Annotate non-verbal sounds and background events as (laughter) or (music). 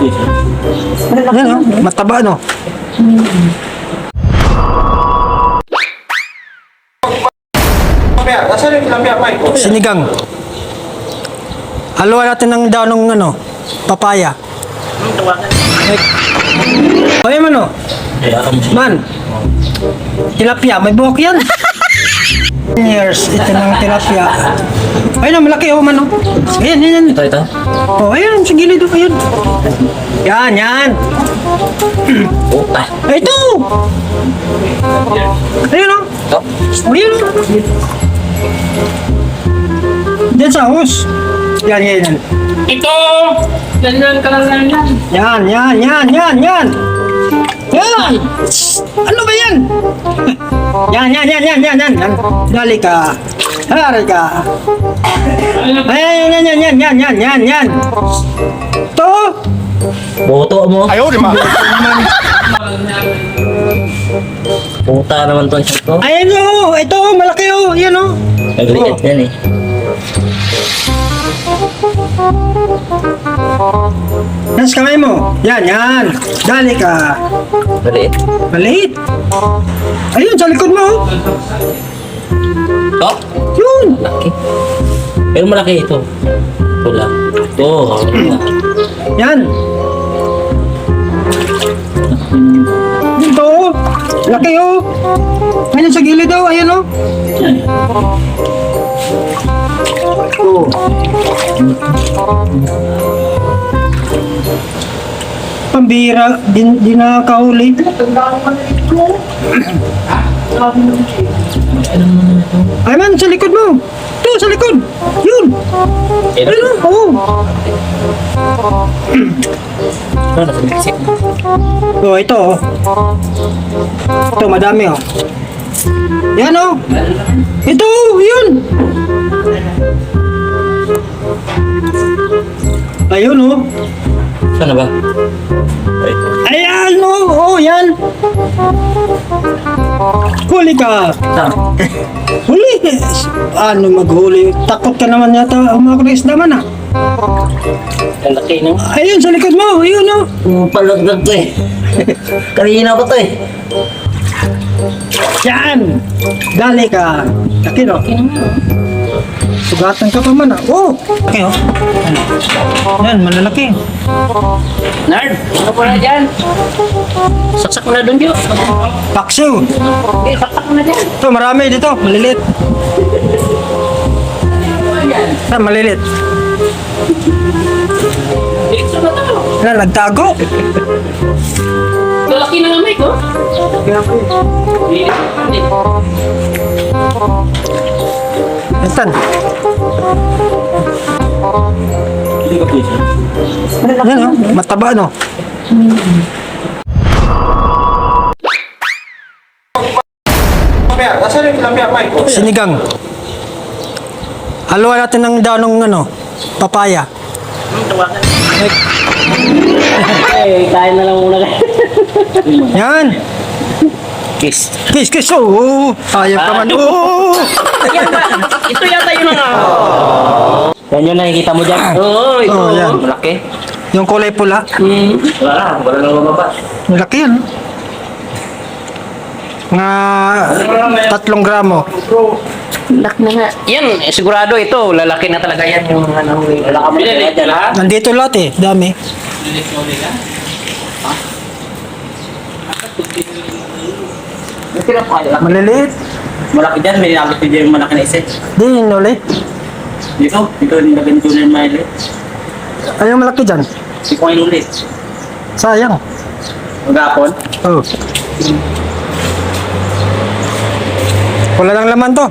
Yan oh, mataba no. Sinigang. Haluan natin ng daw ng ano, papaya. Ay, man oh. Man. Tilapia, may buhok yan. Years, ito ng tilapia. Ayun, malaki oh, man oh. Ayan, yan, yan. Ito, ito. Oh, ayun, sa gilid oh, ayun. Yan, yan. Oh, ah. Ay, ito! Ayun oh. Ito. Ayun oh. Diyan sa hose. Yan, yan, yan. Ito! Ganyan ka lang lang yan. Yan, yan, yan, yan, yan. Yan! Ano ba yan? Yan, yan, yan, yan, yan, yan. Dali ka. Hari ka. Ayan, yan, yan, yan, yan, yan, yan, yan. To. Boto mo. Ayaw, lima. Puta naman tong shot ko. Ayan, oh, ito, malaki, oh, yan, oh. Nagliit yan, eh. Sa kamay mo. Yan, yan. Dali ka. Maliit. Maliit. Ayun, sa likod mo. oh. Oh, Yun. laki. Pero malaki ito. Pula. Ito. wala. Yan. Dito o. Laki o. Ayun sa gilid o, ayun o. Oh. Pambira, din, di nakakahuli. Ay man, sa likod mo. Ito, sa likod. Yun. Ito. Ayun o. Oo. Oh, ito oh. Ito, madami oh. Yan oh. Ito, oh, yun. Ayun oh. Saan na ba? Ay, Ayan oh, oh, yan. Huli ka. saan? Huli. Ano maghuli? Takot ka naman yata umakris naman ah. Ang laki ng... Ayun, sa likod mo. Ayun oh. Pumapalagdag to eh. (laughs) Kanina pa to eh. Yan. Dali ka. Laki no. Sugatan ka pa man ah. Oh. Okay oh. Yan, malalaki. Nard, ano po na dyan? Saksak mo na doon, Jo. Paksiw. Okay, saksak mo na dyan. Ito, marami dito. Malilit. Ah, malilit. Dito na to. Na, nagtago. Lalaki na nga, Mike, oh. Intan. Yan no? mataba no. Sinigang. Haluan natin ng daon ng ano, papaya. Ay, kain na lang muna. Yan. Kiss. Kiss, kiss. Oh, ayaw ka man. Oh. Yan (laughs) ba? Ito yata yun ang... Yan yung nakikita mo dyan. Oo, ito. Oh, yan. Malaki. Yung kulay pula. Hmm. Wala, wala nang lumabas. Malaki yan. Nga tatlong gramo. Lak na nga. Yan, eh, sigurado ito. Lalaki na talaga yan yung ano. Wala ka mo na dyan, ha? Nandito lahat eh, dami. Sila po kayo. Malaki dyan, may nilagay ko dyan yung malaki na isa. Di, yun ulit. Dito, dito nilagay nito na yung maliliit. Ay, malaki dyan. Hindi ko kayo ulit. Sayang. Magapon? Oo. Oh. Wala lang laman to.